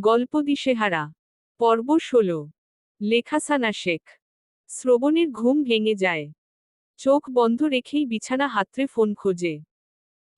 গল্প দিশেহারা পর্ব ষোলো। লেখা সানা শেখ। শ্রবণের ঘুম ভেঙে যায়। চোখ বন্ধ রেখেই বিছানা হাতড়ে ফোন খোঁজে।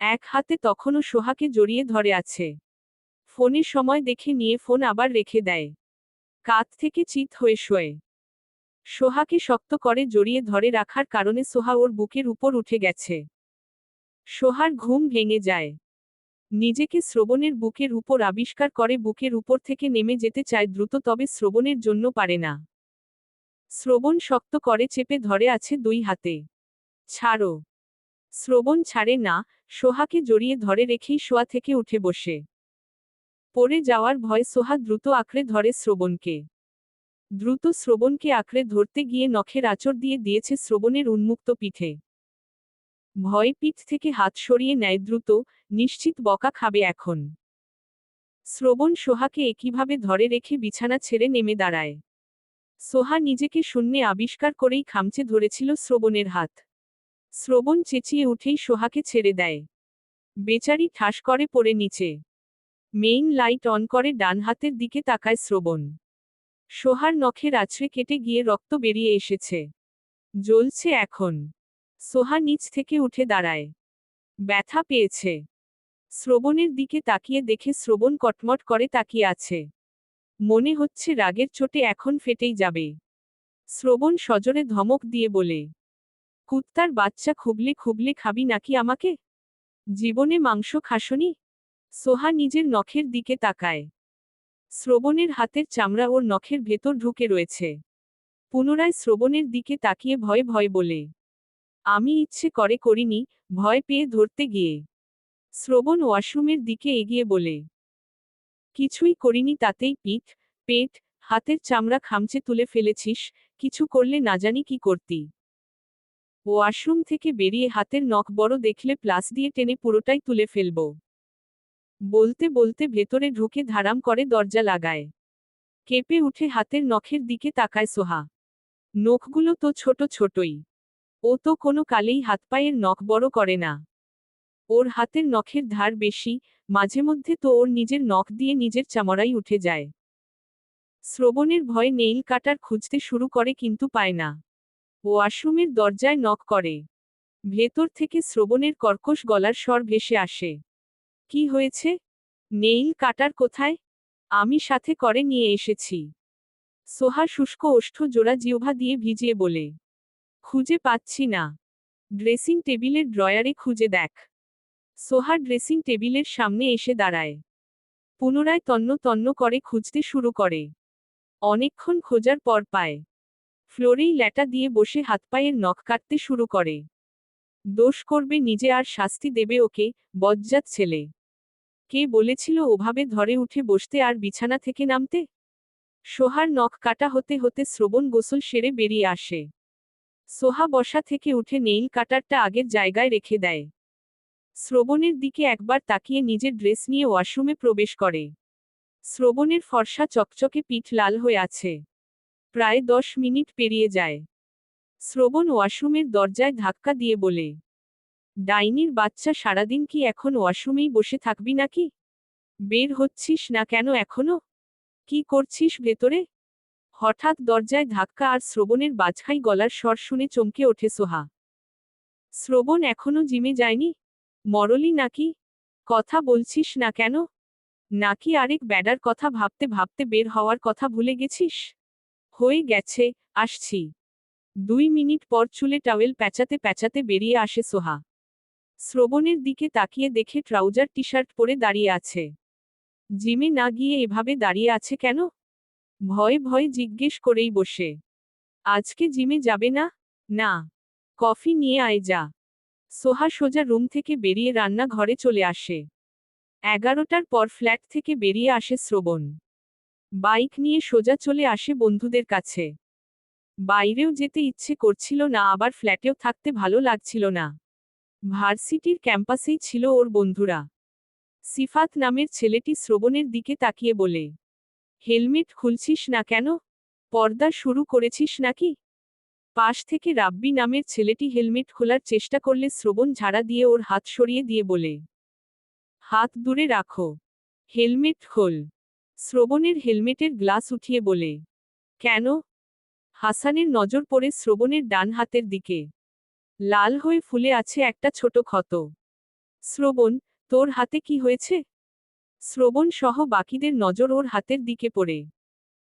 এক হাতে তখনও সোহাকে জড়িয়ে ধরে আছে। ফোনের সময় দেখে নিয়ে ফোন আবার রেখে দেয়। কাত থেকে চিত হয়ে শোয়। সোহাকে শক্ত করে জড়িয়ে ধরে রাখার কারণে সোহা ওর বুকের উপর উঠে গেছে। সোহার ঘুম ভেঙে যায়। নিজেকে শ্রবণের বুকের উপর আবিষ্কার করে বুকের উপর থেকে নেমে যেতে চায় দ্রুত তবে শ্রবণের জন্য পারে না। শ্রবণ শক্ত করে চেপে ধরে আছে দুই হাতে। ছাড়ো। শ্রবণ ছাড়ে না, সোহাকে জড়িয়ে ধরে রেখেই শোয়া থেকে উঠে বসে। পড়ে যাওয়ার ভয় সোহা দ্রুত আঁকড়ে ধরে শ্রবণকে। দ্রুত শ্রবণকে আঁকড়ে ধরতে গিয়ে নখের আচর দিয়ে দিয়েছে শ্রবণের উন্মুক্ত পিঠে। ভয় পিঠ থেকে হাত সরিয়ে নেয় দ্রুত, নিশ্চিত বকা খাবে এখন। শ্রবণ সোহাকে একইভাবে ধরে রেখে বিছানা ছেড়ে নেমে দাঁড়ায়। সোহা নিজেকে শূন্যে আবিষ্কার করেই খামচে ধরেছিল শ্রবণের হাত। শ্রবণ চেঁচিয়ে উঠেই সোহাকে ছেড়ে দেয়। বেচারি ঠাস করে পড়ে নিচে। মেইন লাইট অন করে ডান হাতের দিকে তাকায় শ্রবণ। সোহার নখের আছড়ে কেটে গিয়ে রক্ত বেরিয়ে এসেছে। জ্বলছে এখন। সোহা নিচ থেকে উঠে দাঁড়ায়। ব্যথা পেয়েছে। শ্রবণের দিকে তাকিয়ে দেখে শ্রবণ কটমট করে তাকিয়ে আছে। মনে হচ্ছে রাগের চোটে এখন ফেটেই যাবে। শ্রবণ সজরে ধমক দিয়ে বলে, কুত্তার বাচ্চা খুবলে খুবলে খাবি নাকি আমাকে? জীবনে মাংস খাসনি? সোহা নিজের নখের দিকে তাকায়। শ্রবণের হাতের চামড়া ওর নখের ভেতর ঢুকে রয়েছে। পুনরায় শ্রবণের দিকে তাকিয়ে ভয় ভয় বলে আমি ইচ্ছে করে করিনি, ভয় পেয়ে ধরতে গিয়ে। শ্রবণ ওয়াশরুমের দিকে এগিয়ে বলে। কিছুই করিনি তাতেই পিঠ, পেট, হাতের চামড়া খামচে তুলে ফেলেছিস, কিছু করলে না জানি কি করতি। ওয়াশরুম থেকে বেরিয়ে হাতের নখ বড় দেখলে প্লাস দিয়ে টেনে পুরোটাই তুলে ফেলব। বলতে বলতে ভেতরে ঢুকে ধারাম করে দরজা লাগায়। কেঁপে উঠে হাতের নখের দিকে তাকায় সোহা। নখগুলো তো ছোট ছোটই। ও তো কোনো কালেই হাত পায়ের নখ বড় করে না। ওর হাতের নখের ধার বেশি, মাঝে মধ্যে তো ওর নিজের নখ দিয়ে নিজের চামড়াই উঠে যায়। শ্রবণের ভয়ে নেইল কাটার খুঁজতে শুরু করে কিন্তু পায় না। ও ওয়াশরুমের দরজায় নখ করে। ভেতর থেকে শ্রবণের কর্কশ গলার স্বর ভেসে আসে। কি হয়েছে? নেইল কাটার কোথায়? আমি সাথে করে নিয়ে এসেছি। সোহা শুষ্ক ওষ্ঠ জোড়া জিওভা দিয়ে ভিজিয়ে বলে। খুঁজে পাচ্ছি না। ড্রেসিং টেবিলের ড্রয়ারে খুঁজে দেখ। সোহা ড্রেসিং টেবিলের সামনে এসে দাঁড়ায়। পুনরায় তন্ন তন্ন করে খুঁজতে শুরু করে। অনেকক্ষণ খোঁজার পর পায়। ফ্লোরেই ল্যাটা দিয়ে বসে হাত পায়ের নখ কাটতে শুরু করে। দোষ করবে নিজে আর শাস্তি দেবে ওকে, বজ্জাত ছেলে। কে বলেছিল ওভাবে ধরে উঠে বসতে আর বিছানা থেকে নামতে? সোহার নখ কাটা হতে হতে শ্রবণ গোসল সেরে বেরিয়ে আসে। সোহা বসা থেকে উঠে নেইল কাটারটা আগের জায়গায় রেখে দেয়। শ্রবণের দিকে একবার তাকিয়ে নিজের ড্রেস নিয়ে ওয়াশরুমে প্রবেশ করে। শ্রবণের ফর্সা চকচকে পিঠ লাল হয়ে আছে। প্রায় দশ মিনিট পেরিয়ে যায়। শ্রবণ ওয়াশরুমের দরজায় ধাক্কা দিয়ে বলে, ডাইনির বাচ্চা সারাদিন কি এখন ওয়াশরুমেই বসে থাকবি নাকি? বের হচ্ছিস না কেন এখনও? কি করছিস ভেতরে? হঠাৎ দরজায় ধাক্কা আর শ্রবণের বাজখাই গলার স্বর শুনে চমকে ওঠে সোহা। শ্রবণ এখনও জিমে যায়নি? মরলি নাকি? কথা বলছিস না কেন? নাকি আরেক ব্যাডার কথা ভাবতে ভাবতে বের হওয়ার কথা ভুলে গেছিস? হয়ে গেছে, আসছি। দুই মিনিট পর চুলে টাওয়েল প্যাচাতে প্যাচাতে বেরিয়ে আসে সোহা। শ্রবণের দিকে তাকিয়ে দেখে ট্রাউজার টি শার্ট পরে দাঁড়িয়ে আছে। জিমে না গিয়ে এভাবে দাঁড়িয়ে আছে কেন? ভয়ে ভয়ে জিজ্ঞেস করেই বসে। আজকে জিমে যাবে না? না। কফি নিয়ে আয় যা। সোহা সোজা রুম থেকে বেরিয়ে রান্না ঘরে চলে আসে। এগারোটার পর ফ্ল্যাট থেকে বেরিয়ে আসে শ্রবণ। বাইক নিয়ে সোজা চলে আসে বন্ধুদের কাছে। বাইরেও যেতে ইচ্ছে করছিল না, আবার ফ্ল্যাটেও থাকতে ভালো লাগছিল না। ভার্সিটির ক্যাম্পাসেই ছিল ওর বন্ধুরা। সিফাত নামের ছেলেটি শ্রবণের দিকে তাকিয়ে বলে হেলমেট খুলছিস না কেন? পর্দা শুরু করেছিস নাকি? পাশ থেকে রাব্বি নামের ছেলেটি হেলমেট খোলার চেষ্টা করলে শ্রবণ ঝাড়া দিয়ে ওর হাত সরিয়ে দিয়ে বলে, হাত দূরে রাখো। হেলমেট খোল। শ্রবণের হেলমেটের গ্লাস উঠিয়ে বলে, কেন? হাসানের নজর পড়ে শ্রবণের ডান হাতের দিকে। লাল হয়ে ফুলে আছে একটা ছোট ক্ষত। শ্রবণ, তোর হাতে কি হয়েছে? শ্রবণ সহ বাকিদের নজর ওর হাতের দিকে পড়ে।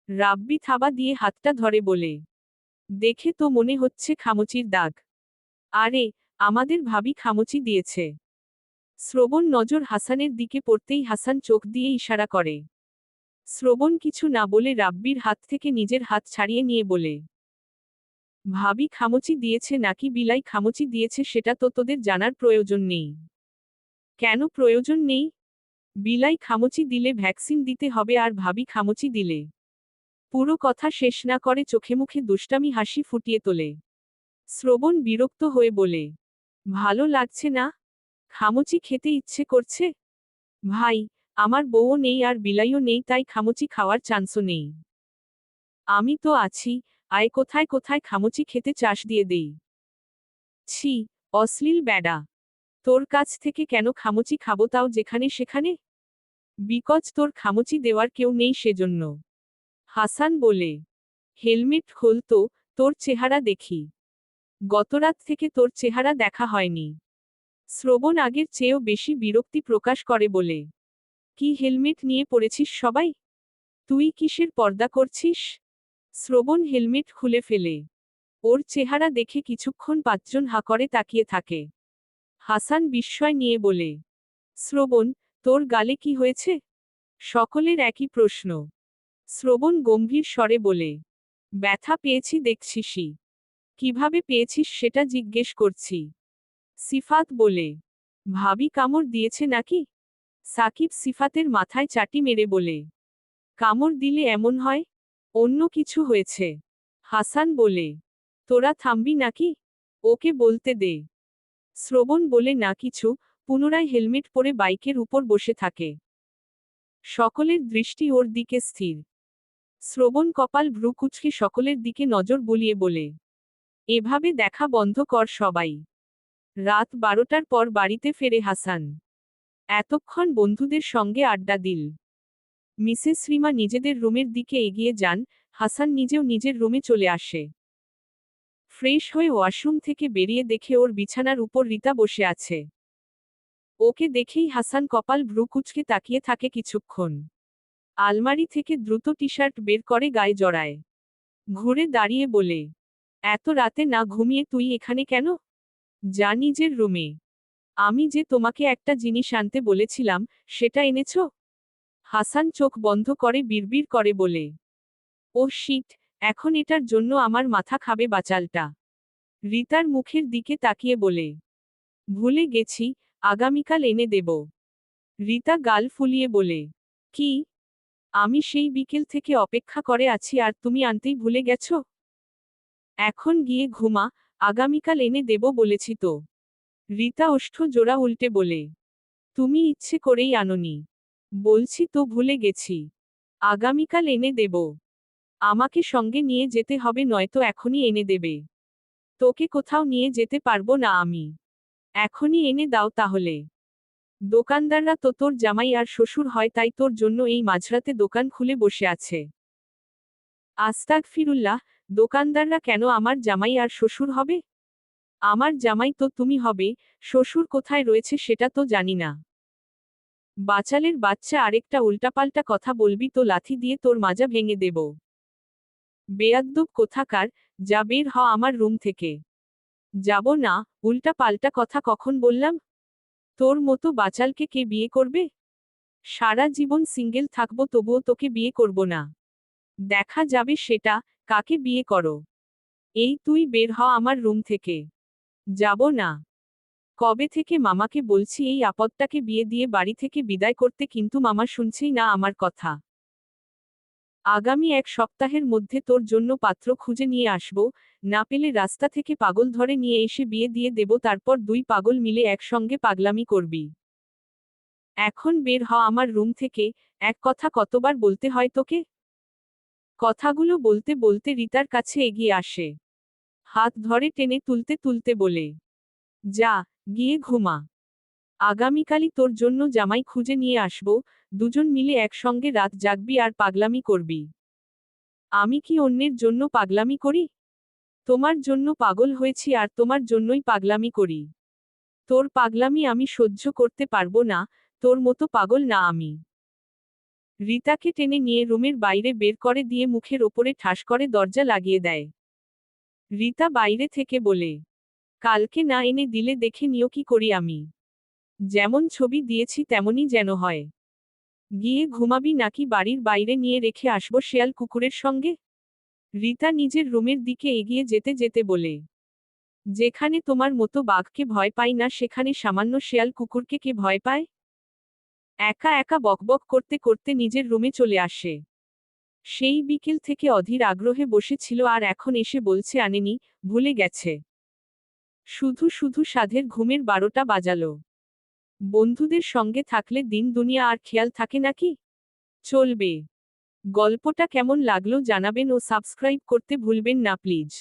রাব্বি থাবা দিয়ে হাতটা ধরে বলে, দেখে তো মনে হচ্ছে খামচির দাগ। আরে, আমাদের ভাবি খামচি দিয়েছে শ্রবণ নজর হাসানের দিকে পড়তেই হাসান চোখ দিয়ে ইশারা করে। শ্রবণ কিছু না বলে রাব্বির হাত থেকে নিজের হাত ছাড়িয়ে নিয়ে বলে, ভাবি খামচি দিয়েছে নাকি বিলাই খামচি দিয়েছে সেটা তো তোদের জানার প্রয়োজন নেই। কেন প্রয়োজন নেই? বিলাই খামচি দিলে ভ্যাকসিন দিতে হবে আর ভাবি খামচি দিলে। পুরো কথা শেষ না করে চোখে মুখে দুষ্টামি হাসি ফুটিয়ে তোলে। শ্রবণ বিরক্ত হয়ে বলে, ভালো লাগছে না? খামচি খেতে ইচ্ছে করছে? ভাই, আমার বউও নেই আর বিলাইও নেই তাই খামচি খাওয়ার চান্সও নেই। আমি তো আছি, আয় কোথায় কোথায় খামচি খেতে চাষ দিয়ে দেই? ছি, অশ্লীল ব্যাডা। তোর কাছ থেকে কেন খামচি খাব তাও যেখানে সেখানে? বিকজ তোর খামচি দেওয়ার কেউ নেই সেজন্য। হাসান বলে, হেলমেট খোল তো, তোর চেহারা দেখি। গতরাত থেকে তোর চেহারা দেখা হয়নি। শ্রবণ আগের চেয়েও বেশি বিরক্তি প্রকাশ করে বলে, কি হেলমেট নিয়ে পড়েছিস সবাই? তুই কিসের পর্দা করছিস? শ্রবণ হেলমেট খুলে ফেলে। ওর চেহারা দেখে কিছুক্ষণ পাঁচজন হা করে তাকিয়ে থাকে। হাসান বিস্ময় নিয়ে বলে, শ্রবণ, তোর গালে কি হয়েছে? সকলের একই প্রশ্ন। শ্রবণ গম্ভীর স্বরে বলে, ব্যথা পেয়েছি, দেখছিসই। কীভাবে পেয়েছিস সেটা জিজ্ঞেস করছি। সিফাত বলে, ভাবি কামড় দিয়েছে নাকি? সাকিব সিফাতের মাথায় চাটি মেরে বলে, কামড় দিলে এমন হয়? অন্য কিছু হয়েছে। হাসান বলে, তোরা থামবি নাকি? ওকে বলতে দে। শ্রবণ বলে না কিছু, পুনরায় হেলমেট পরে বাইকের উপর বসে থাকে। সকলের দৃষ্টি ওর দিকে স্থির। শ্রবণ কপাল ভ্রু কুচকে সকলের দিকে নজর বলিয়ে বলে, এভাবে দেখা বন্ধ কর সবাই। রাত বারোটার পর বাড়িতে ফেরে হাসান। এতক্ষণ বন্ধুদের সঙ্গে আড্ডা দিল। মিসেস রিমা নিজেদের রুমের দিকে এগিয়ে যান, হাসান নিজেও নিজের রুমে চলে আসে। ফ্রেশ হয়ে ওয়াশরুম থেকে বেরিয়ে দেখে ওর বিছানার উপর রিতা বসে আছে। ওকে দেখেই হাসান কপাল ভ্রু কুচকে তাকিয়ে থাকে কিছুক্ষণ। আলমারি থেকে দ্রুত টি শার্ট বের করে গায়ে জড়ায়। ঘুরে দাঁড়িয়ে বলে, এত রাতে না ঘুমিয়ে তুই এখানে কেন? যা নিজের রুমে। আমি যে তোমাকে একটা জিনিস আনতে বলেছিলাম, সেটা এনেছ? হাসান চোখ বন্ধ করে বিড়বিড় করে বলে ও শিট! এখন এটার জন্য আমার মাথা খাবে বাচালটা। রিতার মুখের দিকে তাকিয়ে বলে, ভুলে গেছি, আগামীকাল এনে দেব। রিতা গাল ফুলিয়ে বলে, কি? আমি সেই বিকেল থেকে অপেক্ষা করে আছি আর তুমি আনতেই ভুলে গেছ? এখন গিয়ে ঘুমা, আগামীকাল এনে দেব বলেছি তো। রিতা ওষ্ঠ জোড়া উল্টে বলে, তুমি ইচ্ছে করেই আননি। বলছি তো ভুলে গেছি। আগামীকাল এনে দেব। আমাকে সঙ্গে নিয়ে যেতে হবে নয়তো এখনই এনে দেবে। তোকে কোথাও নিয়ে যেতে পারব না আমি। এখনই এনে দাও তাহলে। দোকানদাররা তো তোর জামাই আর শ্বশুর হয়, তাই তোর জন্য এই মাঝরাতে দোকান খুলে বসে আছে। আস্তাক ফিরুল্লাহ দোকানদাররা কেন আমার জামাই আর শ্বশুর হবে? আমার জামাই তো তুমি হবে, শ্বশুর কোথায় রয়েছে সেটা তো জানি না। বাচালের বাচ্চা আরেকটা উল্টাপাল্টা কথা বলবি তো লাথি দিয়ে তোর মাজা ভেঙে দেব। বেয়াদ্দব কোথাকার, যা বের হ আমার রুম থেকে। যাব না, উল্টা পাল্টা কথা কখন বললাম? তোর মতো বাচালকে কে বিয়ে করবে? সারা জীবন সিঙ্গেল থাকব তবুও তোকে বিয়ে করব না। দেখা যাবে সেটা, কাকে বিয়ে করো? এই তুই বের হ আমার রুম থেকে। যাব না। কবে থেকে মামাকে বলছি এই আপদটাকে বিয়ে দিয়ে বাড়ি থেকে বিদায় করতে কিন্তু মামা শুনছেই না আমার কথা। আগামী এক সপ্তাহের মধ্যে তোর জন্য পাত্র খুঁজে নিয়ে আসব, না পেলে রাস্তা থেকে পাগল ধরে নিয়ে এসে বিয়ে দিয়ে দেব, তারপর দুই পাগল মিলে একসঙ্গে পাগলামি করবি। এখন বের হ আমার রুম থেকে, এক কথা কতবার বলতে হয় তোকে? কথাগুলো বলতে বলতে রিতার কাছে এগিয়ে আসে। হাত ধরে টেনে তুলতে তুলতে বলে, যা, গিয়ে ঘুমা। আগামীকালই তোর জন্য জামাই খুঁজে নিয়ে আসব, দুজন মিলে একসঙ্গে রাত জাগবি আর পাগলামি করবি। আমি কি অন্যের জন্য পাগলামি করি? তোমার জন্য পাগল হয়েছি আর তোমার জন্যই পাগলামি করি। তোর পাগলামি আমি সহ্য করতে পারব না, তোর মতো পাগল না আমি। রিতাকে টেনে নিয়ে রুমের বাইরে বের করে দিয়ে মুখের ওপরে ঠাস করে দরজা লাগিয়ে দেয়। রিতা বাইরে থেকে বলে, কালকে না এনে দিলে দেখে নিও কি করি আমি। যেমন ছবি দিয়েছি তেমনই যেন হয়। গিয়ে ঘুমাবি নাকি বাড়ির বাইরে নিয়ে রেখে আসব শেয়াল কুকুরের সঙ্গে? রিতা নিজের রুমের দিকে এগিয়ে যেতে যেতে বলে, যেখানে তোমার মতো বাঘকে ভয় পাই না, সেখানে সামান্য শেয়াল কুকুরকে কে ভয় পায়? একা একা বকবক করতে করতে নিজের রুমে চলে আসে। সেই বিকেল থেকে অধীর আগ্রহে বসেছিল আর এখন এসে বলছে, আনেনি, ভুলে গেছে। শুধু শুধু সাধের ঘুমের বারোটা বাজালো। বন্ধুদের সঙ্গে থাকলে দিন দুনিয়া আর খেয়াল থাকে নাকি? চলবে। গল্পটা কেমন লাগল জানাবেন ও সাবস্ক্রাইব করতে ভুলবেন না, প্লিজ।